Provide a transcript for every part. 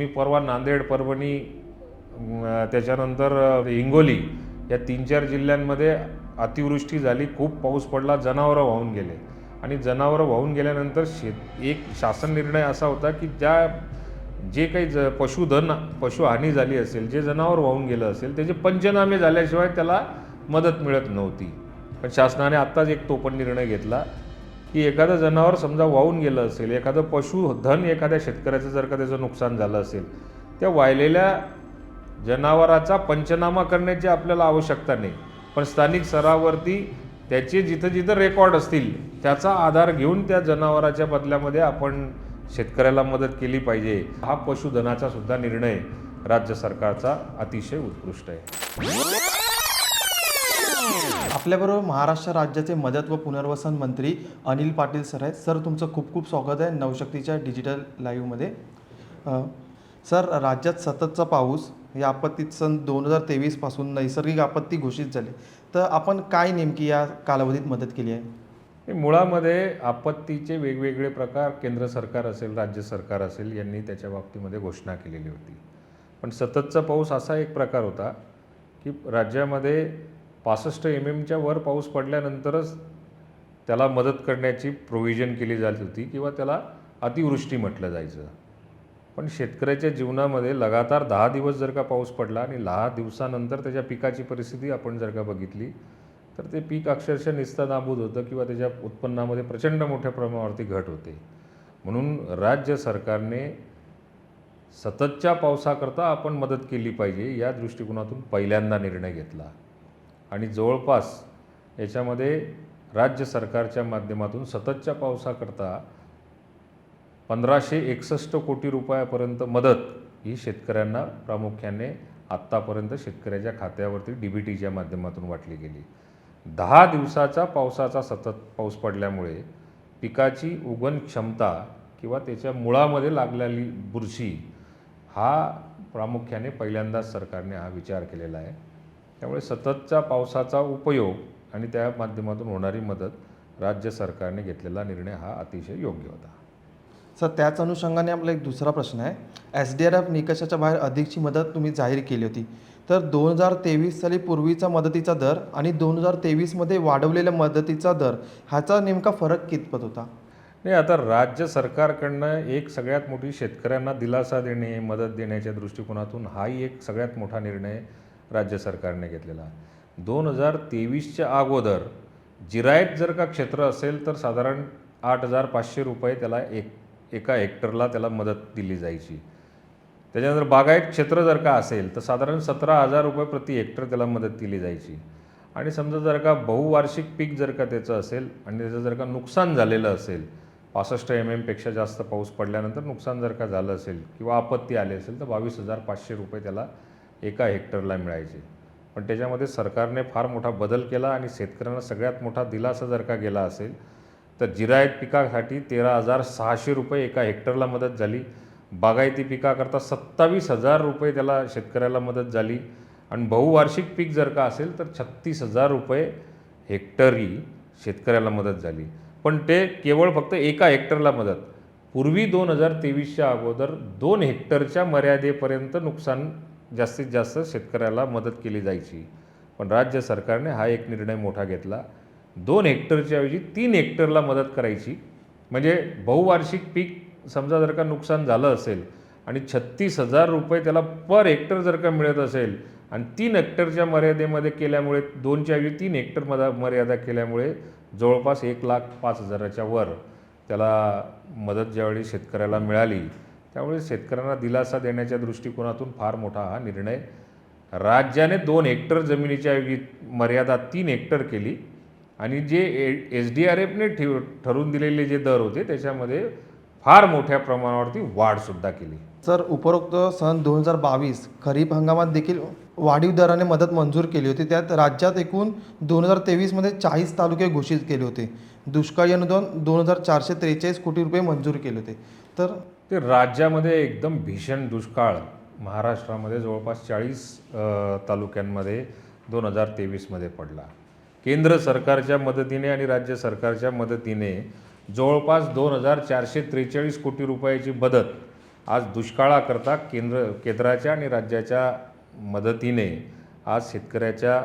मी परवा नांदेड परभणी त्याच्यानंतर हिंगोली या तीन चार जिल्ह्यांमध्ये अतिवृष्टी झाली. खूप पाऊस पडला जनावरं वाहून गेले. आणि जनावरं वाहून गेल्यानंतर शेत एक शासन निर्णय असा होता की ज्या जे काही ज पशुधन पशुहानी झाली असेल जे जनावर वाहून गेलं असेल त्याचे पंचनामे झाल्याशिवाय त्याला मदत मिळत नव्हती. पण शासनाने आत्ताच एक तो पण निर्णय घेतला. की एखादं जनावर समजा वाहून गेलं असेल एखादं पशुधन एखाद्या शेतकऱ्याचं जर का त्याचं नुकसान झालं असेल त्या वाहिलेल्या जनावराचा पंचनामा करण्याची आपल्याला आवश्यकता नाही. पण स्थानिक स्तरावरती त्याचे जिथं जिथं रेकॉर्ड असतील त्याचा आधार घेऊन त्या जनावराच्या बदल्यामध्ये आपण शेतकऱ्याला मदत केली पाहिजे. हा पशुधनाचा सुद्धा निर्णय राज्य सरकारचा अतिशय उत्कृष्ट आहे. आपल्याबरोबर महाराष्ट्र राज्याचे मदत व पुनर्वसन मंत्री अनिल पाटील सर आहेत. सर तुमचं खूप खूप स्वागत आहे नवशक्तीच्या डिजिटल लाईव्हमध्ये. सर राज्यात सततचा पाऊस या आपत्तीत सन दोन हजार तेवीसपासून नैसर्गिक आपत्ती घोषित झाली. तर आपण काय नेमकी या कालावधीत मदत केली आहे? हे मुळामध्ये आपत्तीचे वेगवेगळे प्रकार केंद्र सरकार असेल राज्य सरकार असेल यांनी त्याच्या बाबतीमध्ये घोषणा केलेली होती. पण सततचा पाऊस असा एक प्रकार होता की राज्यामध्ये पासष्ट एम एमच्या वर पाऊस पडल्यानंतरच त्याला मदत करण्याची प्रोव्हिजन केली जात होती किंवा त्याला अतिवृष्टी म्हटलं जायचं. पण शेतकऱ्याच्या जीवनामध्ये लगातार दहा दिवस जर का पाऊस पडला आणि दहा दिवसानंतर त्याच्या पिकाची परिस्थिती आपण जर का बघितली तर ते पीक अक्षरशः निस्तनाबूद होतं किंवा त्याच्या उत्पन्नामध्ये प्रचंड मोठ्या प्रमाणावरती घट होते. म्हणून राज्य सरकारने सततच्या पावसाकरता आपण मदत केली पाहिजे या दृष्टिकोनातून पहिल्यांदा निर्णय घेतला. आणि जवळपास याच्यामध्ये राज्य सरकारच्या माध्यमातून सततच्या पावसाकरता पंधराशे एकसष्ट कोटी रुपयापर्यंत मदत ही शेतकऱ्यांना प्रामुख्याने आत्तापर्यंत शेतकऱ्याच्या खात्यावरती डी बी टीच्या माध्यमातून वाटली गेली. दहा दिवसाचा पावसाचा सतत पाऊस पडल्यामुळे पिकाची उगण क्षमता किंवा त्याच्या मुळामध्ये लागलेली बुरशी हा प्रामुख्याने पहिल्यांदाच सरकारने हा विचार केलेला आहे. त्यामुळे सततच्या पावसाचा उपयोग आणि त्या माध्यमातून होणारी मदत राज्य सरकारने घेतलेला निर्णय हा अतिशय योग्य होता. सर त्याच अनुषंगाने आपला एक दुसरा प्रश्न आहे. एस डी आर एफ निकषाच्या बाहेर अधिकची मदत तुम्ही जाहीर केली होती. तर दोन हजार तेवीस साली पूर्वीचा मदतीचा दर आणि दोन हजार तेवीसमध्ये वाढवलेल्या मदतीचा दर ह्याचा नेमका फरक कितपत होता? नाही आता राज्य सरकारकडनं एक सगळ्यात मोठी शेतकऱ्यांना दिलासा देणे मदत देण्याच्या दृष्टिकोनातून हाही एक सगळ्यात मोठा निर्णय राज्य सरकारने घेतलेला. दोन हजार तेवीसच्या अगोदर जिरायत जर का क्षेत्र असेल तर साधारण आठ हजार पाचशे रुपये त्याला एक एका हेक्टरला त्याला मदत दिली जायची. त्याच्यानंतर बागायत क्षेत्र जर का असेल तर साधारण सतरा हजार रुपये प्रति हेक्टर त्याला मदत दिली जायची. आणि समजा जर का बहुवार्षिक पीक जर का त्याचं असेल आणि त्याचं जर का नुकसान झालेलं असेल पासष्ट एम एमपेक्षा जास्त पाऊस पडल्यानंतर नुकसान जर का झालं असेल किंवा आपत्ती आली असेल तर बावीस हजार पाचशे रुपये त्याला एका हेक्टरला मिळायचे. पण त्याच्यामध्ये सरकारने फार मोठा बदल केला आणि शेतकऱ्यांना सगळ्यात मोठा दिलासा जर का गेला असेल तर जिरायत पिकासाठी तेरा हजार सहाशे रुपये एका हेक्टरला मदत झाली. बागायती पिकाकरता सत्तावीस हजार रुपये त्याला शेतकऱ्याला मदत झाली. आणि बहुवार्षिक पीक जर का असेल तर छत्तीस हजार रुपये हेक्टरी शेतकऱ्याला मदत झाली. पण ते केवळ फक्त एका हेक्टरला मदत. पूर्वी दोन हजार तेवीसच्या अगोदर दोन हेक्टरच्या मर्यादेपर्यंत नुकसान जास्तीत जास्त शेतकऱ्याला मदत केली जायची. पण राज्य सरकारने हा एक निर्णय मोठा घेतला. दोन हेक्टरच्या ऐवजी तीन हेक्टरला मदत करायची. म्हणजे बहुवार्षिक पीक समजा जर का नुकसान झालं असेल आणि छत्तीस हजार रुपये त्याला पर हेक्टर जर का मिळत असेल आणि तीन हेक्टरच्या मर्यादेमध्ये केल्यामुळे दोनच्या ऐवजी तीन हेक्टर मदा मर्यादा केल्यामुळे जवळपास एक लाख पाच हजाराच्या वर त्याला मदत ज्यावेळी शेतकऱ्याला मिळाली त्यामुळे शेतकऱ्यांना दिलासा देण्याच्या दृष्टिकोनातून फार मोठा हा निर्णय. राज्याने दोन हेक्टर जमिनीच्या मर्यादा तीन हेक्टर केली आणि जे एस डी आर एफने ठेव ठरवून दिलेले जे दर होते त्याच्यामध्ये फार मोठ्या प्रमाणावरती वाढसुद्धा केली. सर उपरोक्त सन दोन हजार बावीस खरीप हंगामात देखील वाढीव दराने मदत मंजूर केली होती. त्यात राज्यात एकूण दोन हजार तेवीसमध्ये चाळीस तालुके घोषित केले होते. दुष्काळी अनुदान दोन हजार चारशे त्रेचाळीस कोटी रुपये मंजूर केले होते. तर ते राज्यामध्ये एकदम भीषण दुष्काळ. महाराष्ट्रामध्ये जवळपास चाळीस तालुक्यांमध्ये दोन हजार तेवीसमध्ये पडला. केंद्र सरकारच्या मदतीने आणि राज्य सरकारच्या मदतीने जवळपास दोन हजार चारशे त्रेचाळीस कोटी रुपयाची मदत आज दुष्काळाकरता केंद्र केंद्राच्या आणि राज्याच्या मदतीने आज शेतकऱ्याच्या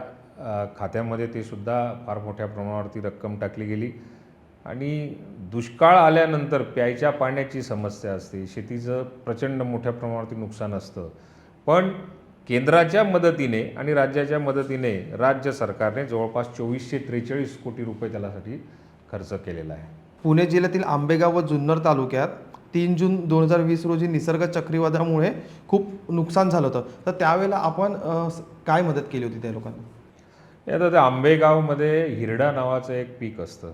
खात्यामध्ये ते सुद्धा फार मोठ्या प्रमाणावरती रक्कम टाकली गेली. आणि दुष्काळ आल्यानंतर प्यायच्या पाण्याची समस्या असते. शेतीचं प्रचंड मोठ्या प्रमाणावरती नुकसान असतं. पण केंद्राच्या मदतीने आणि राज्याच्या मदतीने राज्य सरकारने जवळपास चोवीसशे त्रेचाळीस कोटी रुपये त्यासाठी खर्च केलेला आहे. पुणे जिल्ह्यातील आंबेगाव व जुन्नर तालुक्यात तीन जून दोन हजार वीस रोजी निसर्ग चक्रीवादळामुळे खूप नुकसान झालं होतं. तर त्यावेळेला आपण काय मदत केली होती त्या लोकांना? आता त्या आंबेगावमध्ये हिरडा नावाचं एक पीक असतं.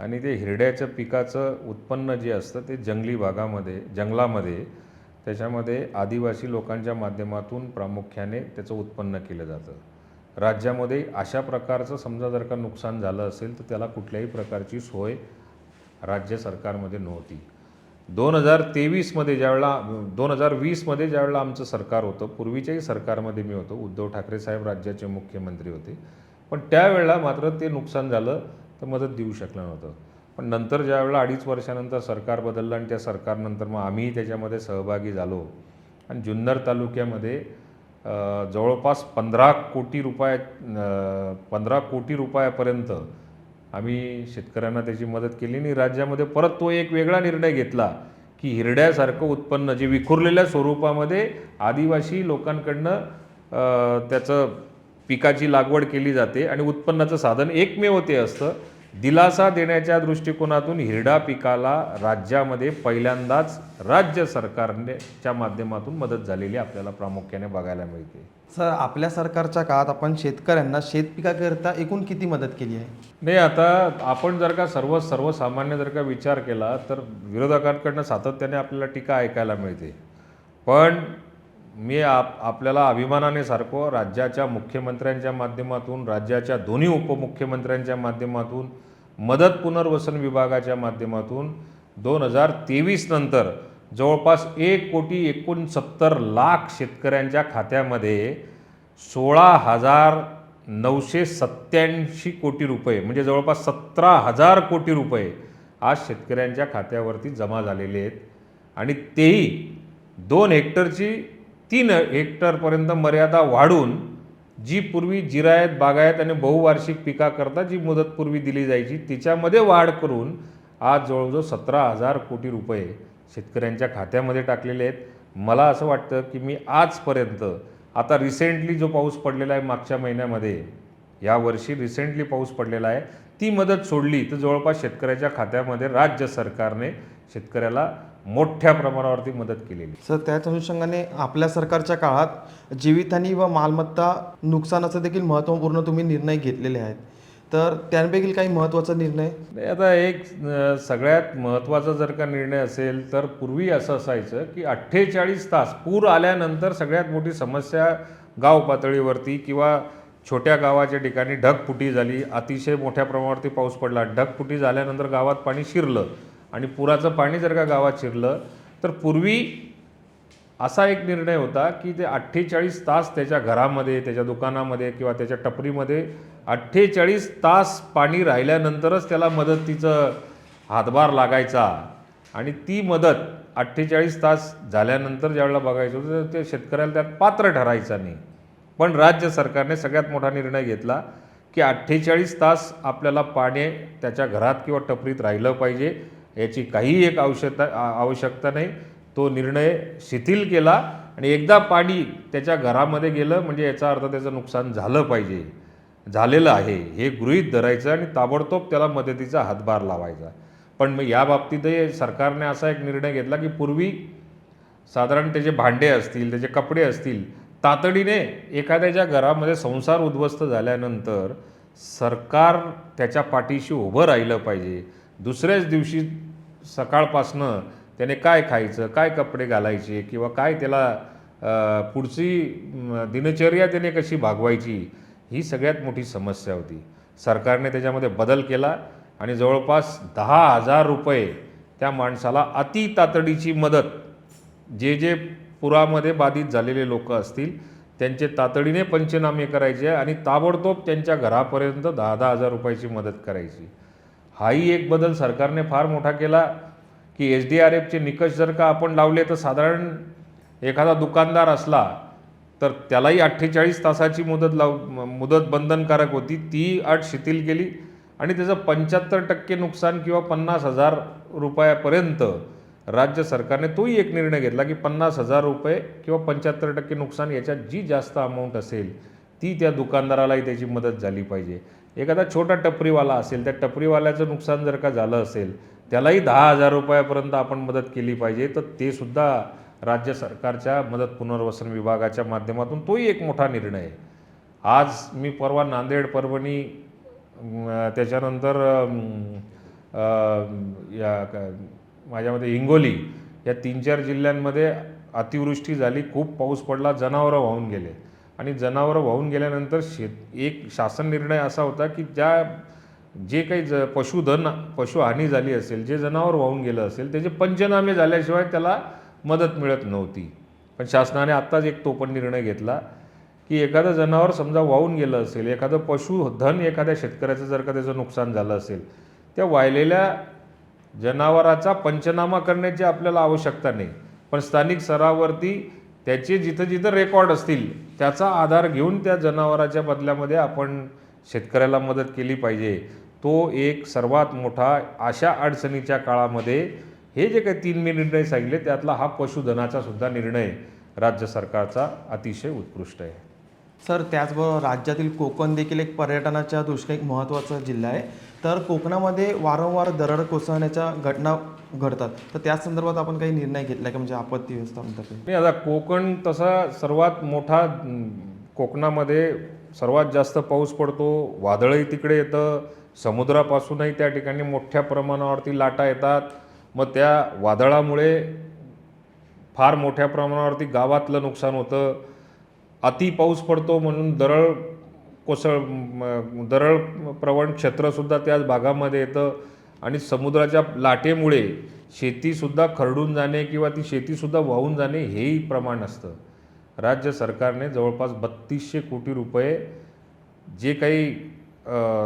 आणि ते हिरड्याच्या पिकाचं उत्पन्न जे असतं ते जंगली भागामध्ये जंगलामध्ये त्याच्यामध्ये आदिवासी लोकांच्या माध्यमातून प्रामुख्याने त्याचं उत्पन्न केलं जातं. राज्यामध्ये अशा प्रकारचं समजा जर का नुकसान झालं असेल तर त्याला कुठल्याही प्रकारची सोय राज्य सरकारमध्ये नव्हती. दोन हजार तेवीसमध्ये ज्यावेळेला दोन हजार वीसमध्ये ज्यावेळेला आमचं सरकार होतं पूर्वीच्याही सरकारमध्ये मी होतो. उद्धव ठाकरे साहेब राज्याचे मुख्यमंत्री होते. पण त्यावेळेला मात्र ते नुकसान झालं. तर मदत देऊ शकलं नव्हतं. पण नंतर ज्यावेळेला अडीच वर्षानंतर सरकार बदललं आणि त्या सरकारनंतर मग आम्हीही त्याच्यामध्ये सहभागी झालो. आणि जुन्नर तालुक्यामध्ये जवळपास पंधरा कोटी रुपया पंधरा कोटी रुपयापर्यंत आम्ही शेतकऱ्यांना त्याची मदत केली आणि राज्यामध्ये परत तो एक वेगळा निर्णय घेतला की हिरड्यासारखं उत्पन्न जे विखुरलेल्या स्वरूपामध्ये आदिवासी लोकांकडनं त्याचं पिकाची लागवड केली जाते आणि उत्पन्नाचं साधन एकमेव ते असतं. दिलासा देण्याच्या दृष्टिकोनातून हिरडा पिकाला राज्यामध्ये पहिल्यांदाच राज्य सरकारने च्या माध्यमातून मदत झालेली आपल्याला प्रामुख्याने बघायला मिळते. सर आपल्या सरकारच्या काळात आपण शेतकऱ्यांना शेतपिकाकरिता एकूण किती मदत केली आहे? नाही आता आपण जर का सर्व सर्वसामान्य जर का विचार केला तर विरोधकांकडनं सातत्याने आपल्याला टीका ऐकायला मिळते. पण मी आप आपल्याला अभिमानाने सारखं राज्याच्या मुख्यमंत्र्यांच्या माध्यमातून राज्याच्या दोन्ही उपमुख्यमंत्र्यांच्या माध्यमातून मदत पुनर्वसन विभागाच्या माध्यमातून दोन हजार तेवीस नंतर जवळपास एक कोटी एकोणसत्तर लाख शेतकऱ्यांच्या खात्यामध्ये सोळा हजार नऊशे सत्त्याऐंशी कोटी रुपये म्हणजे जवळपास सतरा हजार कोटी रुपये आज शेतकऱ्यांच्या खात्यावरती जमा झालेले आहेत. आणि तेही दोन हेक्टरची तीन हेक्टरपर्यंत मर्यादा वाढून जी पूर्वी जिरायत बागायत आणि बहुवार्षिक पिकाकरता जी मुदतपूर्वी दिली जायची तिच्यामध्ये वाढ करून आज जवळजवळ सतरा हजार कोटी रुपये शेतकऱ्यांच्या खात्यामध्ये टाकलेले आहेत. मला असं वाटतं की मी आजपर्यंत आता रिसेंटली जो पाऊस पडलेला आहे मागच्या महिन्यामध्ये या वर्षी रिसेंटली पाऊस पडलेला आहे ती मदत सोडली तर जवळपास शेतकऱ्याच्या खात्यामध्ये राज्य सरकारने शेतकऱ्याला मोठ्या प्रमाणावरती मदत केलेली. सर त्याच अनुषंगाने आपल्या सरकारच्या काळात जीवितहानी व मालमत्ता नुकसानाचे देखील महत्त्वपूर्ण तुम्ही निर्णय घेतलेले आहेत. तर त्यांपैकी काही महत्त्वाचा निर्णय? आता एक सगळ्यात महत्त्वाचा जर का निर्णय असेल तर पूर्वी असं असायचं की अठ्ठेचाळीस तास पूर आल्यानंतर सगळ्यात मोठी समस्या गाव पातळीवरती किंवा छोट्या गावाच्या ठिकाणी ढगफुटी झाली. अतिशय मोठ्या प्रमाणावरती पाऊस पडला. ढगफुटी झाल्यानंतर गावात पाणी शिरलं. आणि पुराचं पाणी जर का गावात शिरलं तर पूर्वी असा एक निर्णय होता की ते अठ्ठेचाळीस तास त्याच्या घरामध्ये त्याच्या दुकानामध्ये किंवा त्याच्या टपरीमध्ये अठ्ठेचाळीस तास पाणी राहिल्यानंतरच त्याला मदतीचं हातभार लागायचा. आणि ती मदत अठ्ठेचाळीस तास झाल्यानंतर ज्यावेळेला बघायचं होतं तर ते शेतकऱ्याला त्यात पात्र ठरायचा नाही. पण राज्य सरकारने सगळ्यात मोठा निर्णय घेतला की अठ्ठेचाळीस तास आपल्याला पाणी त्याच्या घरात किंवा टपरीत राहिलं पाहिजे. याची काहीही एक आवश्यकता आवश्यकता नाही. तो निर्णय शिथिल केला आणि एकदा पाणी त्याच्या घरामध्ये गेलं म्हणजे याचा अर्थ त्याचं नुकसान झालं पाहिजे. झालेलं आहे. हे गृहीत धरायचं आणि ताबडतोब त्याला मदतीचा हातभार लावायचा. पण मग या बाबतीतही सरकारने असा एक निर्णय घेतला की पूर्वी साधारण त्याचे भांडे असतील त्याचे कपडे असतील तातडीने एखाद्याच्या घरामध्ये संसार उद्ध्वस्त झाल्यानंतर सरकार त्याच्या पाठीशी उभं राहिलं पाहिजे. दुसऱ्याच दिवशी सकाळपासनं त्याने काय खायचं काय कपडे घालायचे किंवा काय त्याला पुढची दिनचर्या त्याने कशी भागवायची ही सगळ्यात मोठी समस्या होती. सरकारने त्याच्यामध्ये बदल केला आणि जवळपास दहा हजार रुपये त्या माणसाला अति तातडीची मदत जे जे पुरामध्ये बाधित झालेले लोक असतील त्यांचे तातडीने पंचनामे करायचे आणि ताबडतोब त्यांच्या घरापर्यंत दहा दहा हजार रुपयाची मदत करायची. हाही एक बदल सरकारने फार मोठा केला की एच डी आर एफचे निकष जर का आपण लावले तर साधारण एखादा दुकानदार असला तर त्यालाही अठ्ठेचाळीस तासाची मुदत लाव मुदत बंधनकारक होती. ती अट शिथिल केली आणि त्याचं पंच्याहत्तर टक्के नुकसान किंवा पन्नास हजार रुपयापर्यंत राज्य सरकारने तोही एक निर्णय घेतला की पन्नास हजार रुपये किंवा पंच्याहत्तर टक्के नुकसान याच्यात जी जास्त अमाऊंट असेल ती त्या दुकानदारालाही त्याची मदत झाली पाहिजे. एखादा छोटा टपरीवाला असेल त्या टपरीवाल्याचं नुकसान जर का झालं असेल त्यालाही दहा हजार रुपयापर्यंत आपण मदत केली पाहिजे तर ते सुद्धा राज्य सरकारच्या मदत पुनर्वसन विभागाच्या माध्यमातून तोही एक मोठा निर्णय आहे. आज मी परवा नांदेड परभणी त्याच्यानंतर या माझ्यामध्ये हिंगोली या तीन चार जिल्ह्यांमध्ये अतिवृष्टी झाली खूप पाऊस पडला जनावरं वाहून गेले. आणि जनावरं वाहून गेल्यानंतर शेत एक शासन निर्णय असा होता की ज्या जे काही ज पशुधन पशुहानी झाली असेल जे जनावर वाहून गेलं असेल त्याचे पंचनामे झाल्याशिवाय त्याला मदत मिळत नव्हती. पण शासनाने आत्ताच एक तो पण निर्णय घेतला की एखादं जनावर समजा वाहून गेलं असेल एखादं पशुधन एखाद्या शेतकऱ्याचं जर का त्याचं नुकसान झालं असेल त्या वाहिलेल्या जनावराचा पंचनामा करण्याची आपल्याला आवश्यकता नाही. पण स्थानिक स्तरावरती त्याचे जिथं जिथं रेकॉर्ड असतील त्याचा आधार घेऊन त्या जनावराच्या बदल्यामध्ये आपण शेतकऱ्याला मदत केली पाहिजे. तो एक सर्वात मोठा अशा अडचणीच्या काळामध्ये हे जे काही तीन मी निर्णय सांगितले त्यातला हा पशुधनाचा सुद्धा निर्णय राज्य सरकारचा अतिशय उत्कृष्ट आहे. सर त्याचबरोबर राज्यातील कोकण देखील एक पर्यटनाच्या दृष्टीने एक महत्त्वाचा जिल्हा आहे. तर कोकणामध्ये वारंवार दरड कोसळण्याच्या घटना घडतात. तर त्या संदर्भात आपण काही निर्णय घेतला का? म्हणजे आपत्ती व्यवस्थापन नाही आता कोकण तसा सर्वात मोठा कोकणामध्ये सर्वात जास्त पाऊस पडतो. वादळही तिकडे येतं. समुद्रापासूनही त्या ठिकाणी मोठ्या प्रमाणावरती लाटा येतात. मग त्या वादळामुळे फार मोठ्या प्रमाणावरती गावातलं नुकसान होतं. अति पाऊस पडतो म्हणून दरळ कोसळ दरळ प्रवण क्षेत्रसुद्धा त्याच भागामध्ये येतं. आणि समुद्राच्या लाटेमुळे शेतीसुद्धा खरडून जाणे किंवा ती शेतीसुद्धा वाहून जाणे हेही प्रमाण असतं. राज्य सरकारने जवळपास बत्तीसशे कोटी रुपये जे काही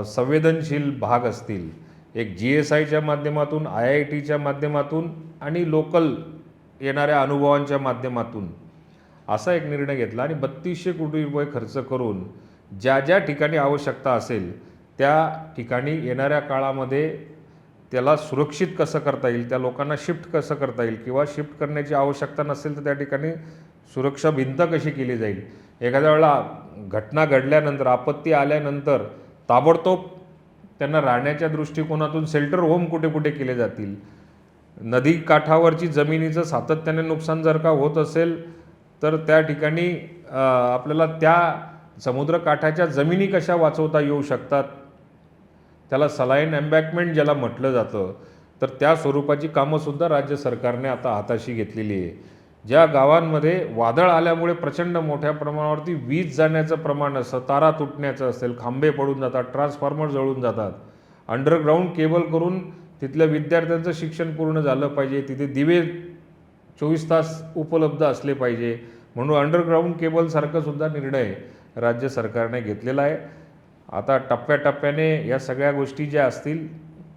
संवेदनशील भाग असतील एक जी एस आयच्या माध्यमातून आय आय टीच्या माध्यमातून आणि लोकल येणाऱ्या अनुभवांच्या माध्यमातून असा एक निर्णय घेतला आणि बत्तीसशे कोटी रुपये खर्च करून ज्या ज्या ठिकाणी आवश्यकता असेल त्या ठिकाणी येणाऱ्या काळामध्ये त्याला सुरक्षित कसं करता येईल त्या लोकांना शिफ्ट कसं करता येईल किंवा शिफ्ट करण्याची आवश्यकता नसेल तर त्या ठिकाणी सुरक्षा भिंत कशी केली जाईल? एखाद्या वेळेला घटना घडल्यानंतर आपत्ती आल्यानंतर ताबडतोब त्यांना राहण्याच्या दृष्टिकोनातून शेल्टर होम कुठे कुठे केले जातील? नदी काठावरची जमिनीचं सातत्याने नुकसान जर का होत असेल तर त्या ठिकाणी आपल्याला त्या समुद्रकाठाच्या जमिनी कशा वाचवता येऊ शकतात? त्याला सलाईन एम्बॅकमेंट ज्याला म्हटलं जातं तर त्या स्वरूपाची कामंसुद्धा राज्य सरकारने आता हाताशी घेतलेली आहे. ज्या गावांमध्ये वादळ आल्यामुळे प्रचंड मोठ्या प्रमाणावरती वीज जाण्याचं प्रमाण असतं तारा तुटण्याचं असेल खांबे पडून जातात ट्रान्सफॉर्मर जळून जातात. अंडरग्राऊंड केबल करून तिथल्या विद्यार्थ्यांचं शिक्षण पूर्ण झालं पाहिजे. तिथे दिवे चोवीस तास उपलब्ध असले पाहिजे. म्हणून अंडरग्राऊंड केबलसारखं सुद्धा निर्णय राज्य सरकारने घेतलेला आहे. आता टप्प्याटप्प्याने या सगळ्या गोष्टी ज्या असतील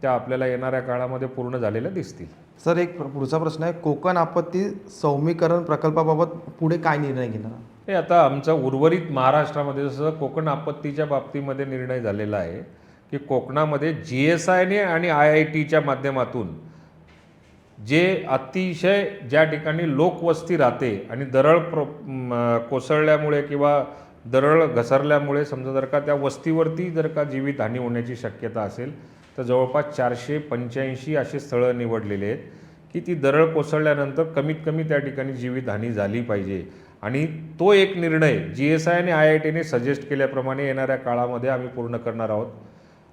त्या आपल्याला येणाऱ्या काळामध्ये पूर्ण झालेल्या दिसतील. सर एक पुढचा प्रश्न आहे. कोकण आपत्ती सौमीकरण प्रकल्पाबाबत पुढे काय निर्णय घेणार? हे आता आमचा उर्वरित महाराष्ट्रामध्ये जसं कोकण आपत्तीच्या बाबतीमध्ये निर्णय झालेला आहे की कोकणामध्ये जी एस आयने आणि आय आय टीच्या माध्यमातून जे अतिशय ज्या ठिकाणी लोकवस्ती राहते आणि दरड प्र कोसळल्यामुळे किंवा दरड घसरल्यामुळे समजा जर का त्या वस्तीवरती जर का जीवितहानी होण्याची शक्यता असेल तर जवळपास चारशे पंच्याऐंशी असे स्थळं निवडलेले आहेत की ती दरड कोसळल्यानंतर कमीत कमी त्या ठिकाणी जीवितहानी झाली पाहिजे. आणि तो एक निर्णय जी एस आय आणि आय आय टीने सजेस्ट केल्याप्रमाणे येणाऱ्या काळामध्ये आम्ही पूर्ण करणार आहोत.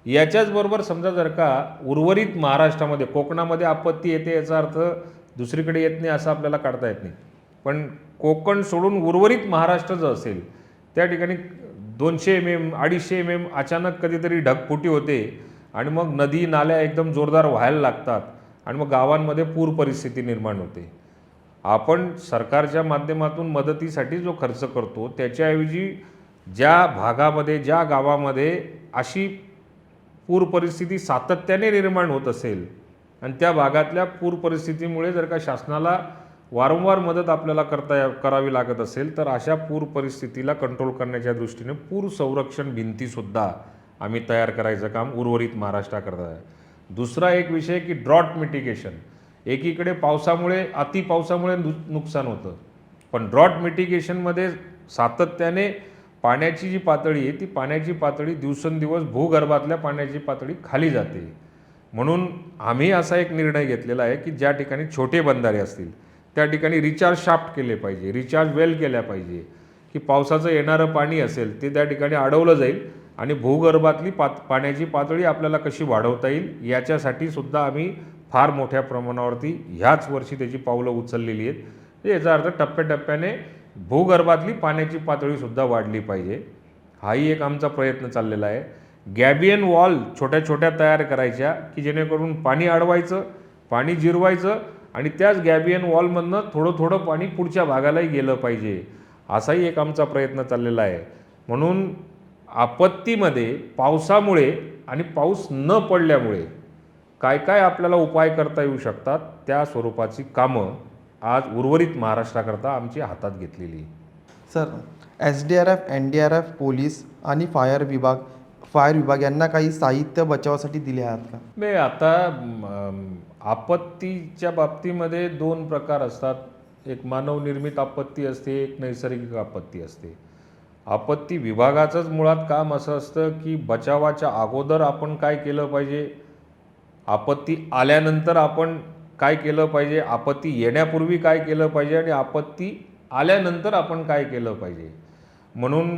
याच्याचबरोबर समजा जर का उर्वरित महाराष्ट्रामध्ये कोकणामध्ये आपत्ती येते याचा अर्थ दुसरीकडे येत नाही असं आपल्याला काढता येत नाही. पण कोकण सोडून उर्वरित महाराष्ट्र जो असेल त्या ठिकाणी दोनशे एम एम अडीचशे एम एम अचानक कधीतरी ढगफुटी होते आणि मग नदी नाल्या एकदम जोरदार व्हायला लागतात आणि मग गावांमध्ये पूर परिस्थिती निर्माण होते. आपण सरकारच्या माध्यमातून मदतीसाठी जो खर्च करतो त्याच्याऐवजी ज्या भागामध्ये ज्या गावामध्ये अशी पूर परिस्थिती सातत्याने निर्माण होत असेल आणि त्या भागातल्या पूर परिस्थितीमुळे जर का शासनाला वारंवार मदत आपल्याला करता या- करावी लागत असेल तर अशा पूर परिस्थितीला कंट्रोल करण्याच्या दृष्टीने पूर संरक्षण भिंतीसुद्धा आम्ही तयार करायचं काम उर्वरित महाराष्ट्राकरता आहे. दुसरा एक विषय की ड्रॉट मिटिगेशन एकीकडे पावसामुळे अति पावसामुळे नु नुकसान होतं. पण ड्रॉट मिटिगेशनमध्ये सातत्याने पाण्याची जी पातळी आहे ती पाण्याची पातळी दिवसेंदिवस भूगर्भातल्या पाण्याची पातळी खाली जाते. म्हणून आम्ही असा एक निर्णय घेतलेला आहे की ज्या ठिकाणी छोटे बंधारे असतील त्या ठिकाणी रिचार्ज शाफ्ट केले पाहिजे रिचार्ज वेल केल्या पाहिजे. की पावसाचं येणारं पाणी असेल ते त्या ठिकाणी अडवलं जाईल आणि भूगर्भातली पात पाण्याची पातळी आपल्याला कशी वाढवता येईल याच्यासाठी सुद्धा आम्ही फार मोठ्या प्रमाणावरती ह्याच वर्षी त्याची पावलं उचललेली आहेत. म्हणजे याचा अर्थ टप्प्याटप्प्याने भूगर्भातली पाण्याची पातळीसुद्धा वाढली पाहिजे. हाही एक आमचा प्रयत्न चाललेला आहे. गॅबियन वॉल छोट्या छोट्या तयार करायच्या की जेणेकरून पाणी अडवायचं पाणी जिरवायचं आणि त्याच गॅबियन वॉलमधनं थोडं थोडं पाणी पुढच्या भागालाही गेलं पाहिजे. असाही एक आमचा प्रयत्न चाललेला आहे. म्हणून आपत्तीमध्ये पावसामुळे आणि पाऊस न पडल्यामुळे काय काय आपल्याला उपाय करता येऊ शकतात त्या स्वरूपाची कामं आज उर्वरित महाराष्ट्राकरता आमची हातात घेतलेली. Sir S D R F N D R F police आणि फायर विभाग फायर विभाग यांना काही साहित्य बचावासाठी दिले आहात का? नाही आता आपत्तीच्या बाबतीमध्ये दोन प्रकार असतात. एक मानवनिर्मित आपत्ती असते एक नैसर्गिक आपत्ती असते. आपत्ती विभागाचंच मुळात काम असं असतं की बचावाच्या अगोदर आपण काय केलं पाहिजे? आपत्ती आल्यानंतर आपण काय केलं पाहिजे? आपत्ती येण्यापूर्वी काय केलं पाहिजे? आणि आपत्ती आल्यानंतर आपण काय केलं पाहिजे? म्हणून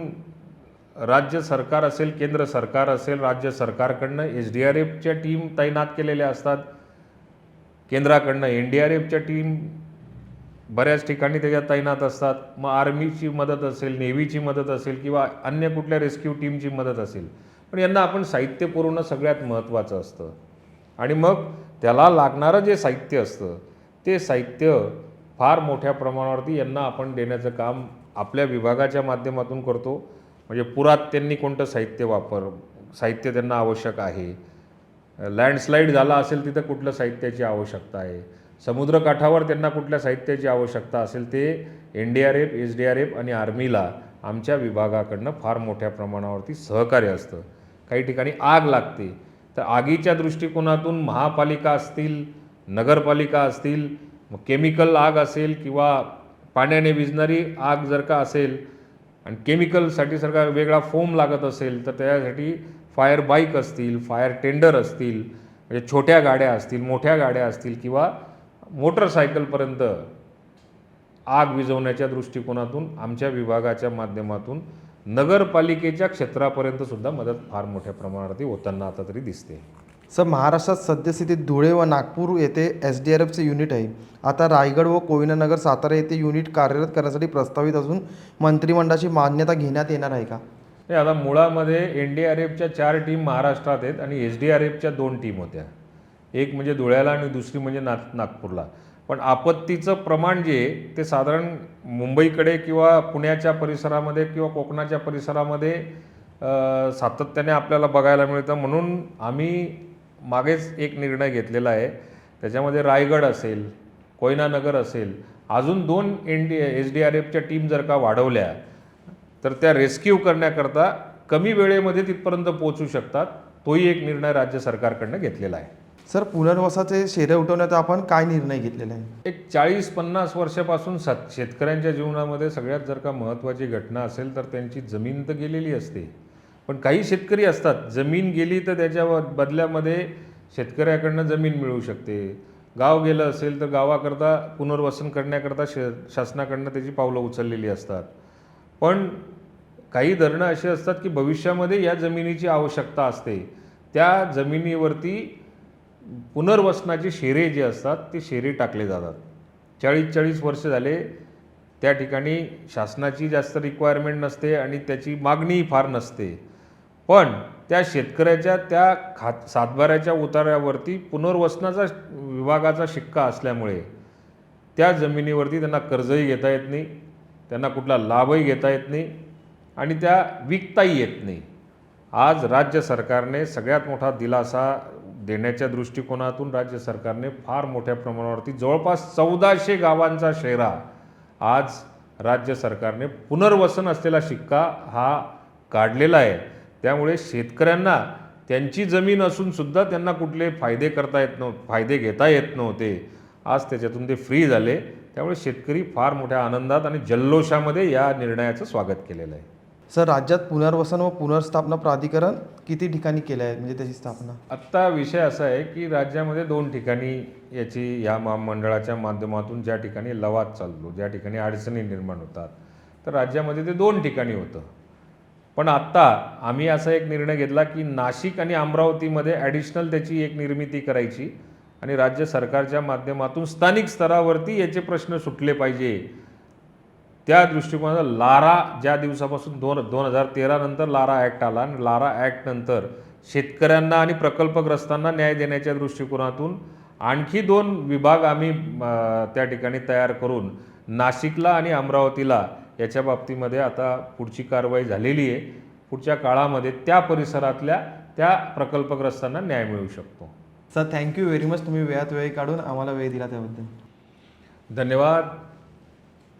राज्य सरकार असेल केंद्र सरकार असेल राज्य सरकारकडनं एस डी आर एफच्या टीम तैनात केलेल्या असतात. केंद्राकडनं एन डी आर एफच्या टीम बऱ्याच ठिकाणी त्याच्यात तैनात असतात. मग आर्मीची मदत असेल नेव्हीची मदत असेल किंवा अन्य कुठल्या रेस्क्यू टीमची मदत असेल. पण यांना आपण साहित्य पुरवणं सगळ्यात महत्त्वाचं असतं. आणि मग त्याला लागणारं जे साहित्य असतं ते साहित्य फार मोठ्या प्रमाणावरती यांना आपण देण्याचं काम आपल्या विभागाच्या माध्यमातून करतो. म्हणजे पुरात त्यांनी कोणतं साहित्य वापर साहित्य त्यांना आवश्यक आहे? लँडस्लाईड झाला असेल तिथं कुठलं साहित्याची आवश्यकता आहे? समुद्रकाठावर त्यांना कुठल्या साहित्याची आवश्यकता असेल ते N D R F S D R F आणि आर्मीला आमच्या विभागाकडनं फार मोठ्या प्रमाणावरती सहकार्य असतं. काही ठिकाणी आग लागते. तर आगीच्या दृष्टिकोनातून महापालिका असतील नगरपालिका असतील मग केमिकल आग असेल किंवा पाण्याने विझणारी आग जर का असेल आणि केमिकलसाठी सरकार वेगळा फोम लागत असेल तर त्यासाठी फायर बाईक असतील फायर टेंडर असतील म्हणजे छोट्या गाड्या असतील मोठ्या गाड्या असतील किंवा मोटरसायकलपर्यंत आग विझवण्याच्या दृष्टिकोनातून आमच्या विभागाच्या माध्यमातून नगरपालिकेच्या क्षेत्रापर्यंत सुद्धा मदत फार मोठ्या प्रमाणावरती होताना आता तरी दिसते. सर महाराष्ट्रात सद्यस्थितीत धुळे व नागपूर येथे एस डी आर एफचे युनिट आहे. आता रायगड व कोयनानगर सातारा येथे युनिट कार्यरत करण्यासाठी प्रस्तावित असून मंत्रिमंडळाची मान्यता घेण्यात येणार आहे का? नाही आता मुळामध्ये एन डी आर एफच्या चार टीम महाराष्ट्रात आहेत आणि एस डी आर एफच्या दोन टीम होत्या. एक म्हणजे धुळ्याला आणि दुसरी म्हणजे ना नागपूरला. पण आपत्तीचं प्रमाण जे ते साधारण मुंबईकडे किंवा पुण्याच्या परिसरामध्ये किंवा कोकणाच्या परिसरामध्ये सातत्याने आपल्याला बघायला मिळतं. म्हणून आम्ही मागेच एक निर्णय घेतलेला आहे. त्याच्यामध्ये रायगड असेल कोयनानगर असेल अजून दोन N D S D R एफच्या टीम जर का वाढवल्या तर त्या रेस्क्यू करण्याकरता कमी वेळेमध्ये तिथपर्यंत पोहोचू शकतात तोही एक निर्णय राज्य सरकारकडनं घेतलेला आहे. सर पुनर्वसाचे शेरे उठवण्याचा आपण काय निर्णय घेतलेला आहे? एक चाळीस पन्नास वर्षापासून सत शेतकऱ्यांच्या जीवनामध्ये सगळ्यात जर का महत्त्वाची घटना असेल तर त्यांची जमीन तर गेलेली असते. पण काही शेतकरी असतात जमीन गेली तर त्याच्या बदल्यामध्ये शेतकऱ्याकडनं जमीन मिळू शकते. गाव गेलं असेल तर गावाकरता पुनर्वसन करण्याकरता शे शासनाकडनं त्याची पावलं उचललेली असतात. पण काही धरणं अशी असतात की भविष्यामध्ये या जमिनीची आवश्यकता असते. त्या जमिनीवरती पुनर्वसनाचे शेरे जे असतात ते शेरे टाकले जातात. चाळीस चाळीस वर्ष झाले त्या ठिकाणी शासनाची जास्त रिक्वायरमेंट नसते आणि त्याची मागणीही फार नसते. पण त्या शेतकऱ्याच्या त्या खात सातबाऱ्याच्या उतार्यावरती पुनर्वसनाचा विभागाचा शिक्का असल्यामुळे त्या जमिनीवरती त्यांना कर्जही घेता येत नाही त्यांना कुठला लाभही घेता येत नाही. आणि त्या विकताही येत नाही. आज राज्य सरकारने सगळ्यात मोठा दिलासा देण्याच्या दृष्टिकोनातून राज्य सरकारने फार मोठ्या प्रमाणावरती जवळपास चौदाशे गावांचा शेरा आज राज्य सरकारने पुनर्वसन असलेला शिक्का हा काढलेला आहे. त्यामुळे शेतकऱ्यांना त्यांची जमीन असूनसुद्धा त्यांना कुठले फायदे करता येत नव्ह फायदे घेता येत नव्हते. आज त्याच्यातून ते फ्री झाले. त्यामुळे शेतकरी फार मोठ्या आनंदात आणि जल्लोषामध्ये या निर्णयाचं स्वागत केलेलं आहे. सर राज्यात पुनर्वसन व पुनर्स्थापना प्राधिकरण किती ठिकाणी केले आहे म्हणजे त्याची स्थापना. आत्ता विषय असा आहे की राज्यामध्ये दोन ठिकाणी याची या महामंडळाच्या माध्यमातून ज्या ठिकाणी लवाद चालतो ज्या ठिकाणी अडचणी निर्माण होतात तर राज्यामध्ये ते दोन ठिकाणी होतं. पण आत्ता आम्ही असा एक निर्णय घेतला की नाशिक आणि अमरावतीमध्ये ॲडिशनल त्याची एक निर्मिती करायची आणि राज्य सरकारच्या माध्यमातून स्थानिक स्तरावरती याचे प्रश्न सुटले पाहिजे. त्या दृष्टिकोनात लारा ज्या दिवसापासून दोन दोन हजार तेरा नंतर लारा ॲक्ट आला आणि लारा ॲक्ट नंतर शेतकऱ्यांना आणि प्रकल्पग्रस्तांना न्याय देण्याच्या दृष्टिकोनातून आणखी दोन विभाग आम्ही त्या ठिकाणी तयार करून नाशिकला आणि अमरावतीला याच्या बाबतीमध्ये आता पुढची कारवाई झालेली आहे. पुढच्या काळामध्ये त्या परिसरातल्या त्या प्रकल्पग्रस्तांना न्याय मिळू शकतो. सर थँक्यू व्हेरी मच तुम्ही वेळात वेळ काढून आम्हाला वेळ दिला त्याबद्दल. धन्यवाद.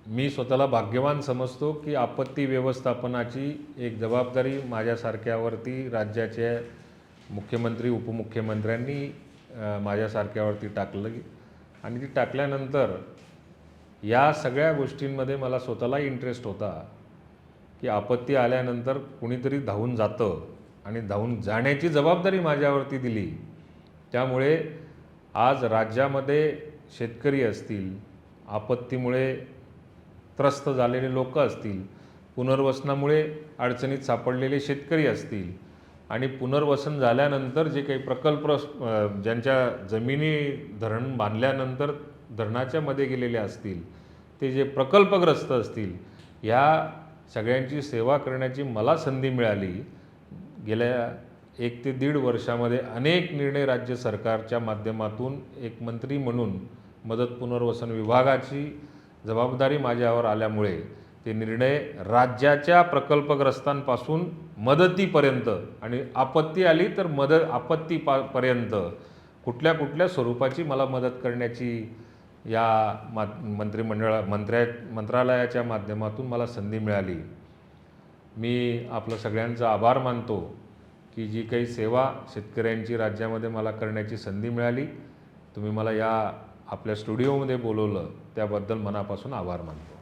मी स्वतःला भाग्यवान समजतो की आपत्ती व्यवस्थापनाची एक जबाबदारी माझ्यासारख्यावरती राज्याचे मुख्यमंत्री उपमुख्यमंत्र्यांनी माझ्यासारख्यावरती टाकलं. आणि ती टाकल्यानंतर या सगळ्या गोष्टींमध्ये मला स्वतःला इंटरेस्ट होता की आपत्ती आल्यानंतर कुणीतरी धावून जातं आणि धावून जाण्याची जबाबदारी माझ्यावरती दिली. त्यामुळे आज राज्यामध्ये शेतकरी असतील आपत्तीमुळे त्रस्त झालेले लोक असतील पुनर्वसनामुळे अडचणीत सापडलेले शेतकरी असतील आणि पुनर्वसन झाल्यानंतर जे काही प्रकल्प ज्यांच्या जमिनी धरण बांधल्यानंतर धरणाच्या मध्ये गेलेले असतील ते जे प्रकल्पग्रस्त असतील ह्या सगळ्यांची सेवा करण्याची मला संधी मिळाली. गेल्या एक ते दीड वर्षामध्ये अनेक निर्णय राज्य सरकारच्या माध्यमातून एक मंत्री म्हणून मदत पुनर्वसन विभागाची जबाबदारी माझ्यावर आल्यामुळे ते निर्णय राज्याच्या प्रकल्पग्रस्तांपासून मदतीपर्यंत आणि आपत्ती आली तर मदत आपत्ती पा पर्यंत कुठल्या कुठल्या स्वरूपाची मला मदत करण्याची या मा मंत्रिमंडळा मंत्र्या मंत्रालयाच्या माध्यमातून मला संधी मिळाली. मी आपलं सगळ्यांचा आभार मानतो की जी काही सेवा शेतकऱ्यांची राज्यामध्ये मला करण्याची संधी मिळाली. तुम्ही मला या आपल्या स्टुडिओमध्ये बोलवलं त्याबद्दल मनापासून आभार मानतो.